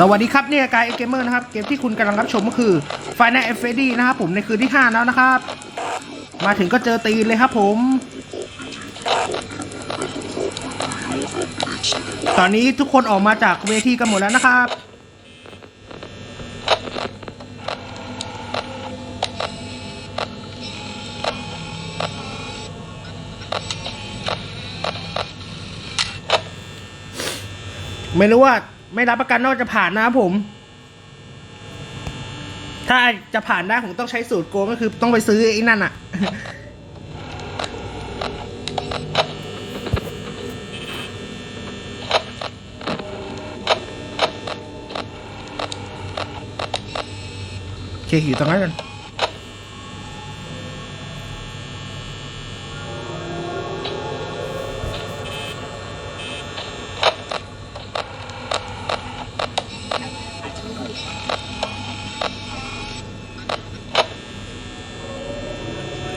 สวัสดีครับนี่กายเกมเมอร์นะครับ เกมที่คุณกำลังรับชมก็คือ Final f d นะครับผมในคืนที่ 5 แล้วนะครับ มาถึงก็เจอตีนเลยครับผม ตอนนี้ทุกคนออกมาจากเวทีกันหมดแล้วนะครับ ไม่รู้ว่า ไม่รับประกันนอกจะผ่านนะครับผม ถ้าจะผ่านได้ผมต้องใช้สูตรโกงก็คือต้องไปซื้อไอ้นั่นอะโอเคอยู่ตรงนั้นกัน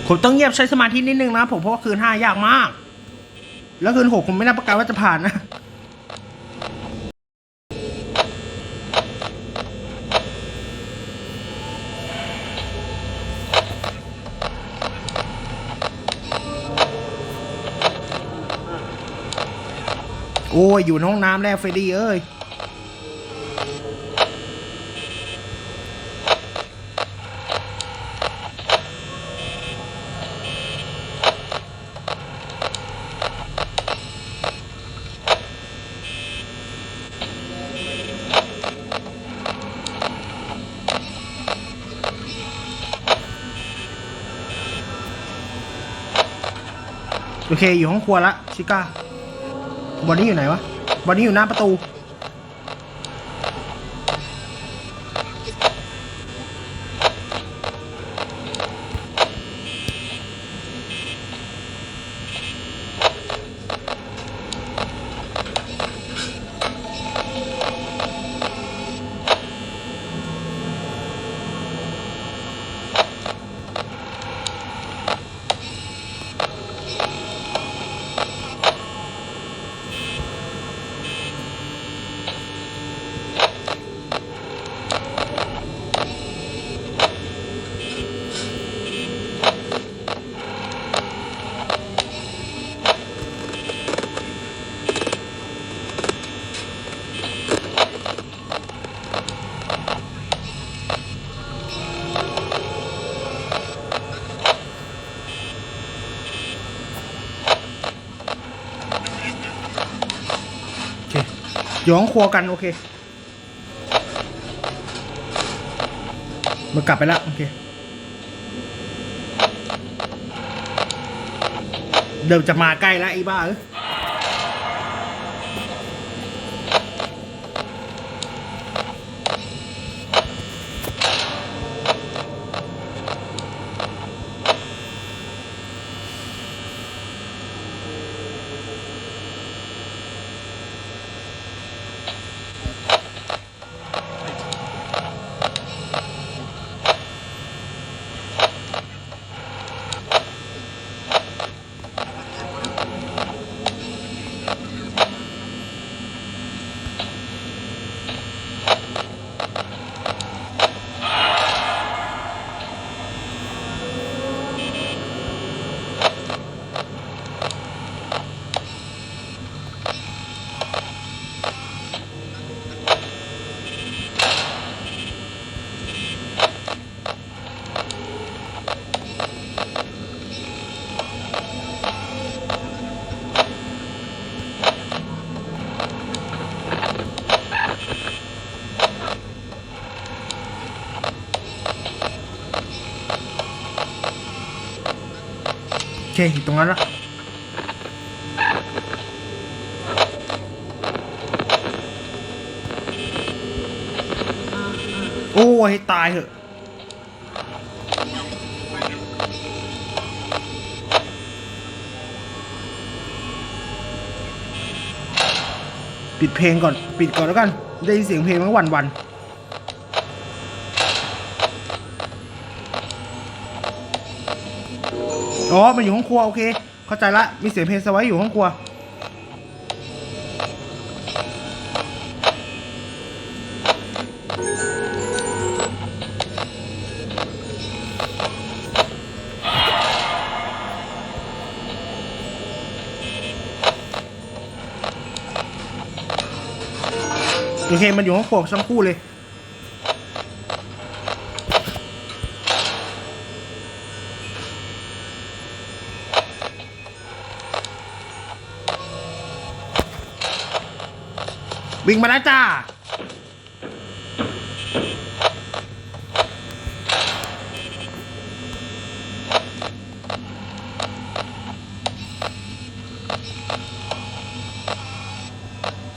ผมต้องเงียบใช้สมาธินิดนึงนะผมเพราะว่าคืนห้ายากมาก แล้วคืนหกผมไม่รับประกันว่าจะผ่านนะโอ้ยอยู่ในห้องน้ำแล้วเฟรดี้เอ้ย โอเค อยู่ห้องครัวละชิก้าบอดี้อยู่ไหนวะบอดี้อยู่หน้าประตู อยู่ห้องครัวกันโอเคมันกลับไปแล้วโอเค เดี๋ยวจะมาใกล้แล้วไอ้บ้าเออ เคอยู่ตรงนั้นละโอ้ยตายเหอะปิดเพลงก่อน ปิดก่อนแล้วกัน ได้ยินเสียงเพลงมันก็หวันวัน อ๋อมันอยู่ห้องครัวโอเค เข้าใจละ มีเสียงเพลงสไว้อยู่ห้องครัว โอเค มันอยู่ห้องโขกทั้งคู่เลย วิ่งมาแล้วจ้า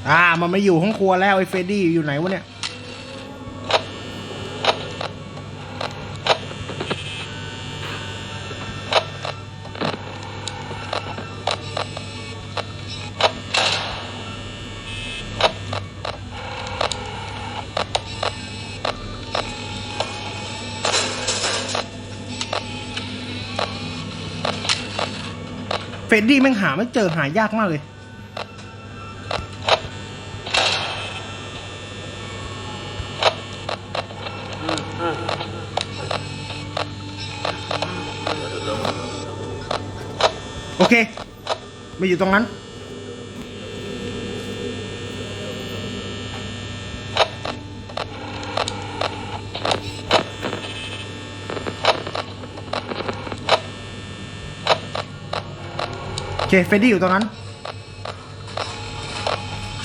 อ่า มันไม่อยู่ห้องครัวแล้วไอ้เฟรดดี้อยู่ไหนวะเนี่ย เฟรดดี้แม่งหาไม่เจอหายากมากเลย โอเค ไม่อยู่ตรงนั้น เคเฟดดี้อยู่ตรงนั้น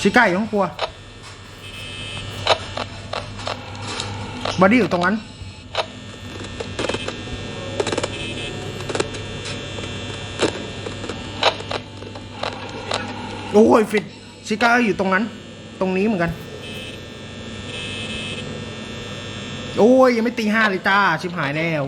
ชิก้าอยู่ห้องครัวบอดี้อยู่ตรงนั้น โอ้ยฟิตชิก้าอยู่ตรงนั้น ตรงนี้เหมือนกัน โอ้ย ยังไม่ตีห้าเลยจ้า ชิบหายแล้ว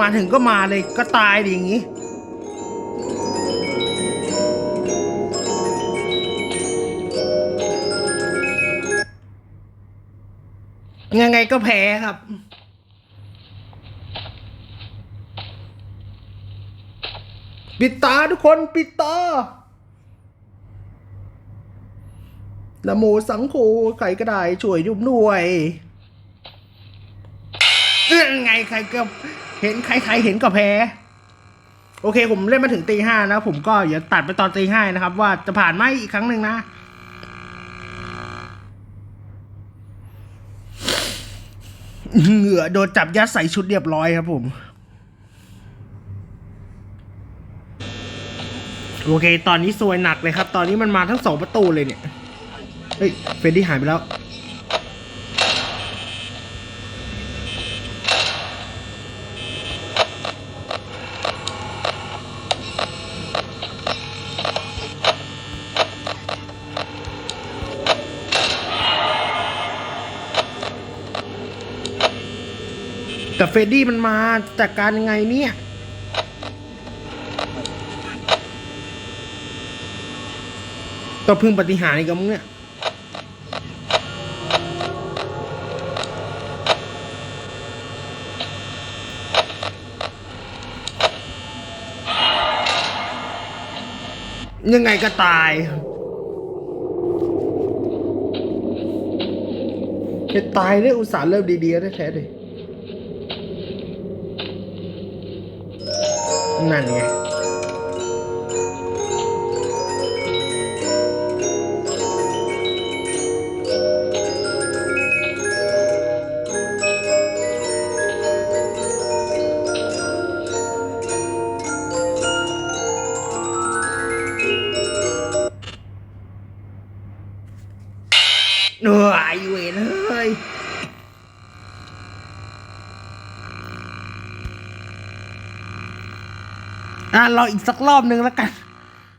มาถึงก็มาเลยก็ตายดิอย่างนี้ ยังไงก็แพ้ครับปิดตาทุกคนปิดตานะโมสังโฆใครก็ได้ช่วยยุ่มด้วย ใครก็เห็นใครใครเห็นก็แพ้ โอเค ผมเล่นมาถึงตีห้านะผมก็อย่าตัดไปตอนตีห้านะครับ ว่าจะผ่านไหมอีกครั้งหนึ่งนะเหงื่อโดนจับยัดใส่ชุดเรียบร้อยครับผม โอเค ตอนนี้ซวยหนักเลยครับ ตอนนี้มันมาทั้งสองประตูเลยเนี่ย เฮ้ย เฟรดดี้หายไปแล้ว เฟดดี้มันมาจากการยังไงเนี่ย ต้องพึ่งปฏิหารอีกกับมึงเนี่ยยังไงก็ตายจะตายเนี่ยอุตส่าห์เริ่มดีๆได้แท้เลย นั่นไงารออีกสักรอบนึงแล้วกัน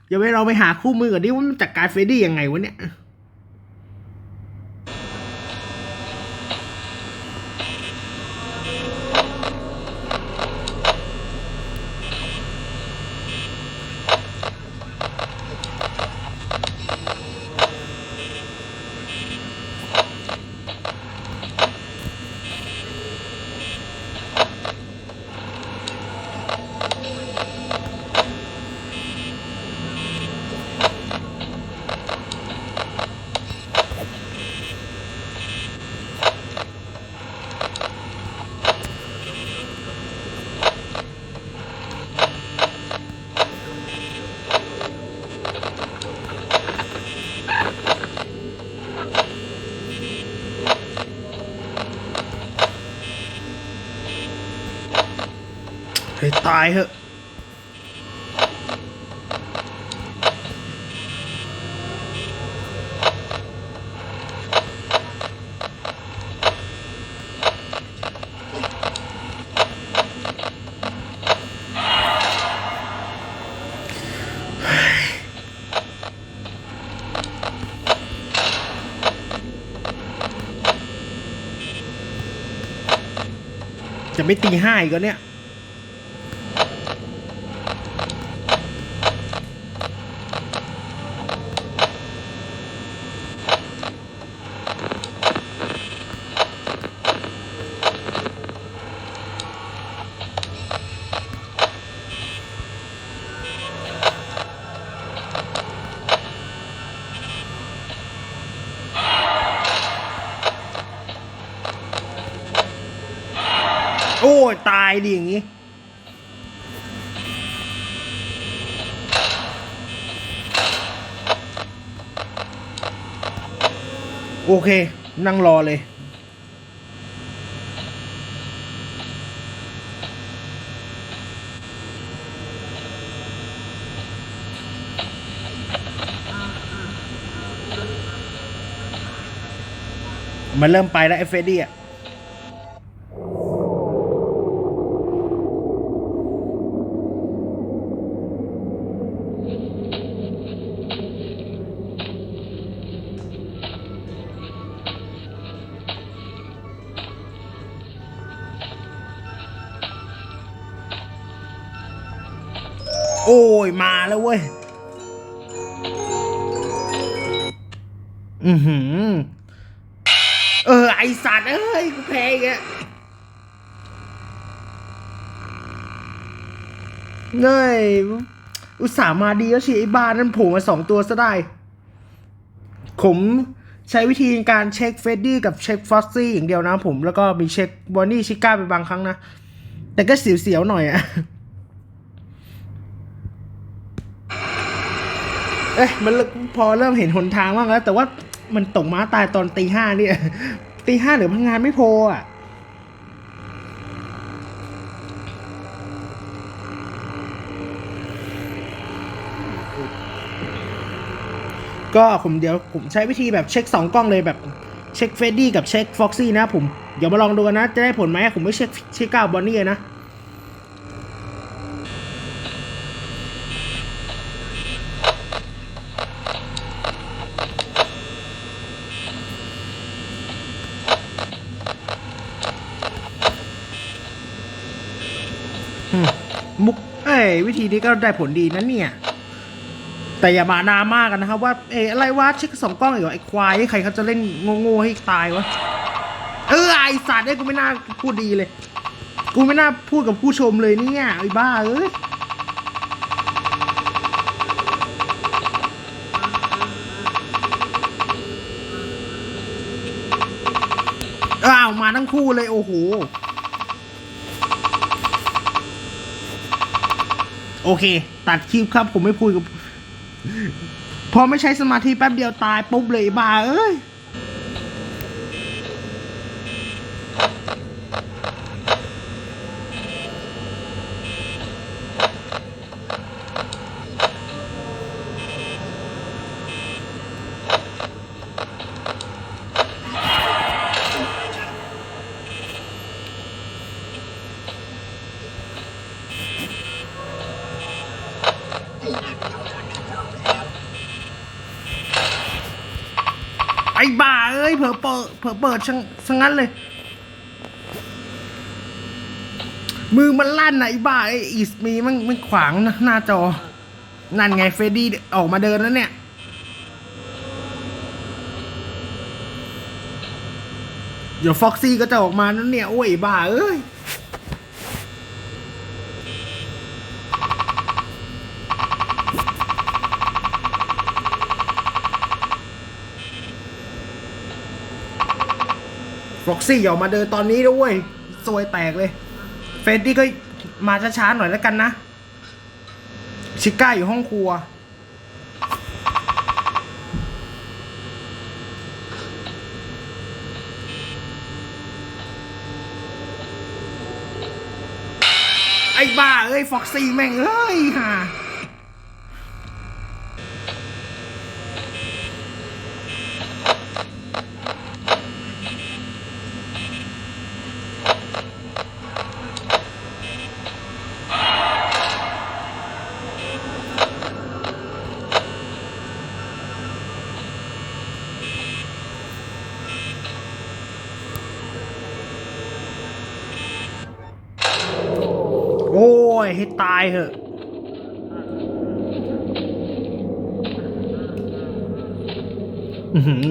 เดี๋ยวไปเราไปหาคู่มือก่อนดิว่ามันจัดการเฟรดดี้ยังไงวะเนี่ย ตายเหอะจะไม่ตีห้าอีกแล้วเนี่ย โอ้ยตายดิอย่างงี้ โอเค นั่งรอเลยมันเริ่มไปแล้วไอ้เฟดดี้อะ อือหือ เออ ไอสัตว์เอ้ย กูแพ้อีกแล้วเน้ยอุตส่าห์มาดีแล้วชีไอ้บ้านนั้นโผล่มาสองตัวซะได้ ผมใช้วิธีการเช็คเฟดดี้กับเช็คฟอสซี่อย่างเดียวนะผม แล้วก็มีเช็คบอนนี่ชิก้าไปบางครั้งนะ แต่ก็เสียวๆหน่อยอะเอ๊ะมันพอเริ่มเห็นหนทางบ้างแล้ว แต่ว่า มันตกม้าตายตอนตีห้าเนี่ยตีห้าเดี๋ยวพนักงานไม่พออะก็ผมเดี๋ยวผมใช้วิธีแบบเช็คสองกล้องเลยแบบเช็คเฟดดี้กับเช็คฟ็อกซี่นะผม เดี๋ยวมาลองดูกันนะ จะได้ผลไหมผมไม่เช็คเช็คก้าบอนนี่นะ อืมมุก เอ้ยวิ ธีนี้ก็ได้ผลดีนะเนี่ย แต่อย่ามานามากกันนะครับ ว่าเอ้อะไรวะเช็คสองกล้องอีกเหรอไอ้ควายไอ้ใครเขาจะเล่นโง่ๆให้ตายวะเออไอสัตว์ไอ้ยกูไม่น่าพูดดีเลย กูไม่น่าพูดกับผู้ชมเลยเนี่ยไอ้บ้าเอ้ยอ้าวมาทั้งคู่เลยโอ้โห โอเค ตัดคลิปครับผมไม่พูดกับ พอไม่ใช้สมาธิแป๊บเดียวตายปุ๊บเลยบ้าเอ้ย อ ไอ้บ้าเอ้ยเผลอ เปิดเผลอเปิดช่างช่างงั้นเลย มือมันลั่นนะไอ้บ้าไอ้อีสมีมันมันขวางนะหน้าจอ นั่นไงเฟรดดี้ออกมาเดินแล้วเนี่ย เดี๋ยวฟ็อกซี่ก็จะออกมานั่นเนี่ย โอ้ยบ้าเอ้ย อกซี่ออกมาเดินตอนนี้ด้วยซวยแตกเลย เฟดดี้ก็มาช้าๆหน่อยแล้วกันนะ ชิก้าอยู่ห้องครัว ไอ้บ้าเอ้ยฟ็อกซี่แม่งเอ้ยฮ่าโอ้ย ให้ ตายเหอะ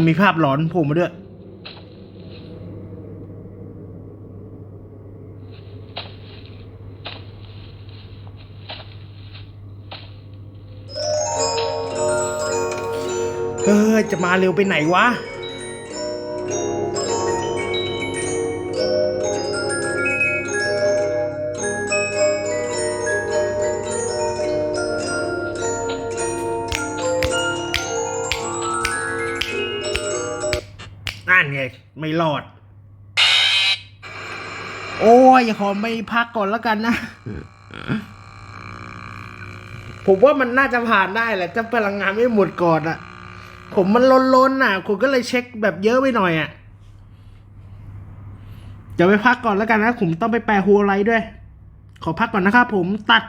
มีภาพหลอนผล่มาด้วย เฮ้ย จะมาเร็วไปไหนวะ ไม่รอด โอ้ยขอไม่พักก่อนแล้วกันนะ ผมว่ามันน่าจะผ่านได้แหละถ้าพลังงานไม่หมดก่อนอะผมมันล้นๆน่ะผมก็เลยเช็คแบบเยอะไปหน่อยอะเดี๋ยวไปพักก่อนแล้วกันนะ ผมต้องไปแปลฮูไลท์ด้วย ขอพักก่อนนะครับผมตัด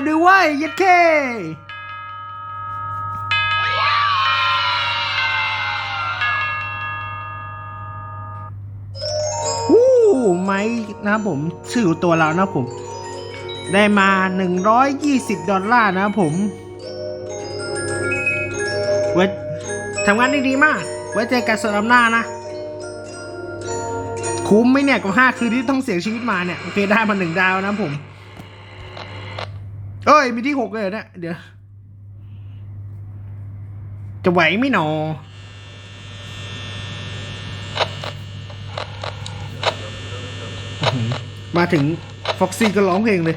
อ้ยรอดูเว้ยยัดเควู้ไม่นะผมชื่อตัวเรานะผม ได้มา 120 ดอลลาร์นะผมไว้ทำงานได้ดีมาก ไว้เจอกันสัปดาห์หน้านะคุ้มไหมเนี่ยกับห้าคืนที่ต้องเสียชีวิตมาเนี่ย โอเคได้มาหนึ่งดาวนะผม เอ้ย มีที่หกเลยเหรอเนี่ยเดี๋ยว จะไหวไม่หนออื้อหือมาถึงฟ็อกซี่ก็ร้องเพลงเลย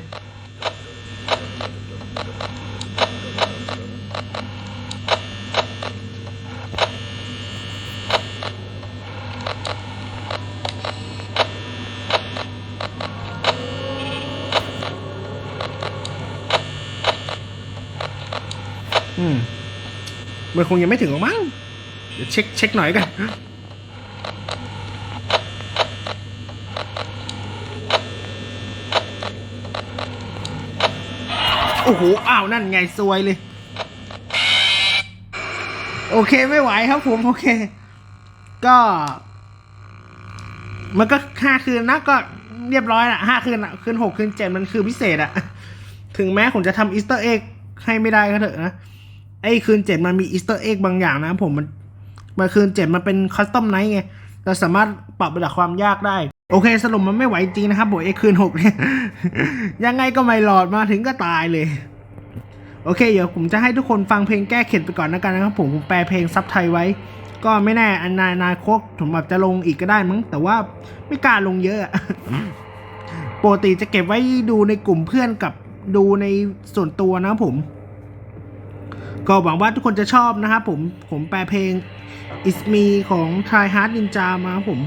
มันคงยังไม่ถึงหรอกมั้งเดี๋ยวเช็คเช็คหน่อยกันโอ้โห อ้าว นั่นไงซวยเลย โอเคไม่ไหวครับผม โอเค ก็ มันก็ห้าคืนนะก็เรียบร้อยละห้าคืนอะคืนหกคืนเจ็ดมันคือพิเศษอะถึงแม้ผมจะทำอีสเตอร์เอ็กให้ไม่ได้ก็เถอะนะ ไอ้คืนเจ็ดมันมีอีสเตอร์เอ็กบางอย่างนะผมมันมาคืนเจ็ดมันเป็นคัสตอมไนท์ไงเราสามารถปรับระดับความยากได้ โอเคสรุปมันไม่ไหวจริงนะครับบอกไอ้คืนหกเนี่ย ยังไงก็ไม่หลอดมาถึงก็ตายเลย โอเค เดี๋ยวผมจะให้ทุกคนฟังเพลงแก้เข็ดไปก่อนนะกันนะครับผมผมแปลเพลงซับไทยไว้ ก็ไม่แน่อนนานาคตผมแบบจะลงอีกก็ได้มั้งแต่ว่าไม่กล้าลงเยอะโปกติจะเก็บไว้ดูในกลุ่มเพื่อนกับดูในส่วนตัวนะผม ก็หวังว่าทุกคนจะชอบนะครับผมผมแปลเพลง It's Me ของ Try Hard Ninja มาผม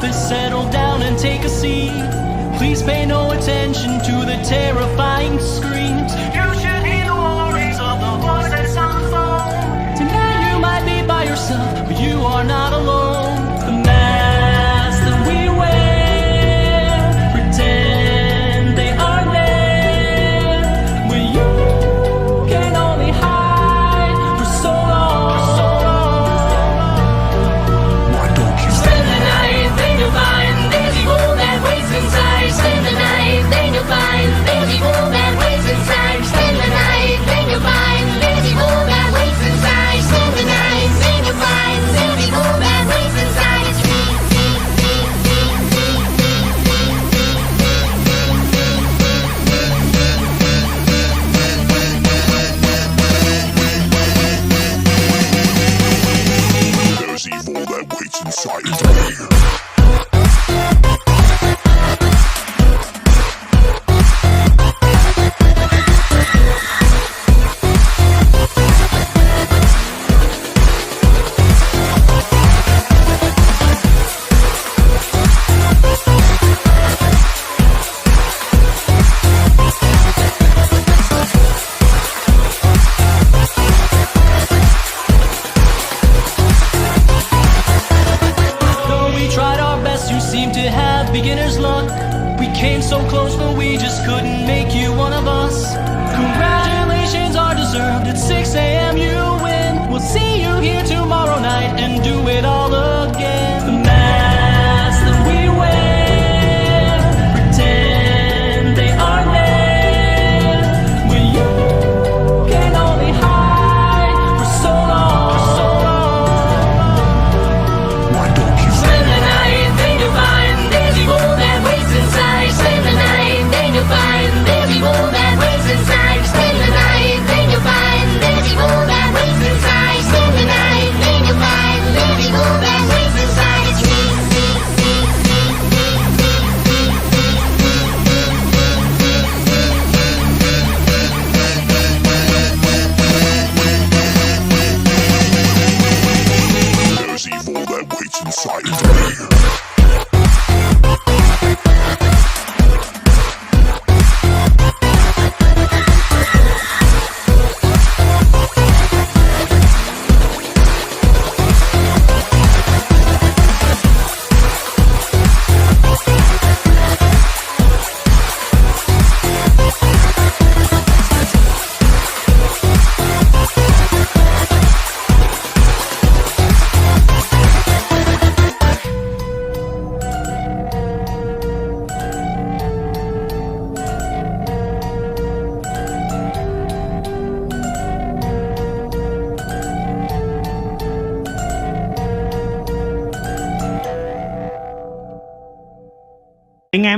office, settle down and take a seat. Please pay no attention to the terrifying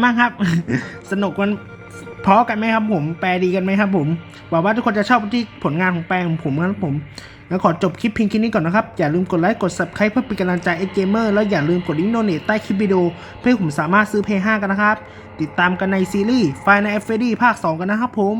บ้างครับ สนุกมันเพราะกันไหมครับผม แปลดีกันไหมครับผมหวังว่าทุกคนจะชอบที่ผลงานของแปลของผมครับผมแล้วขอจบคลิปเพียงแค่นี้ก่อนนะครับ อย่าลืมกดไลค์กด subscribe เพื่อเป็นกำลังใจไอเกมเมอร์แล้วอย่าลืมกดลิงก์โดเนทใต้คลิปวิดีโอเพื่อผมสามารถซื้อเพย์5กันนะครับ ติดตามกันในซีรีส์ไฟในเอฟเฟดีภาค 2 กันนะครับผม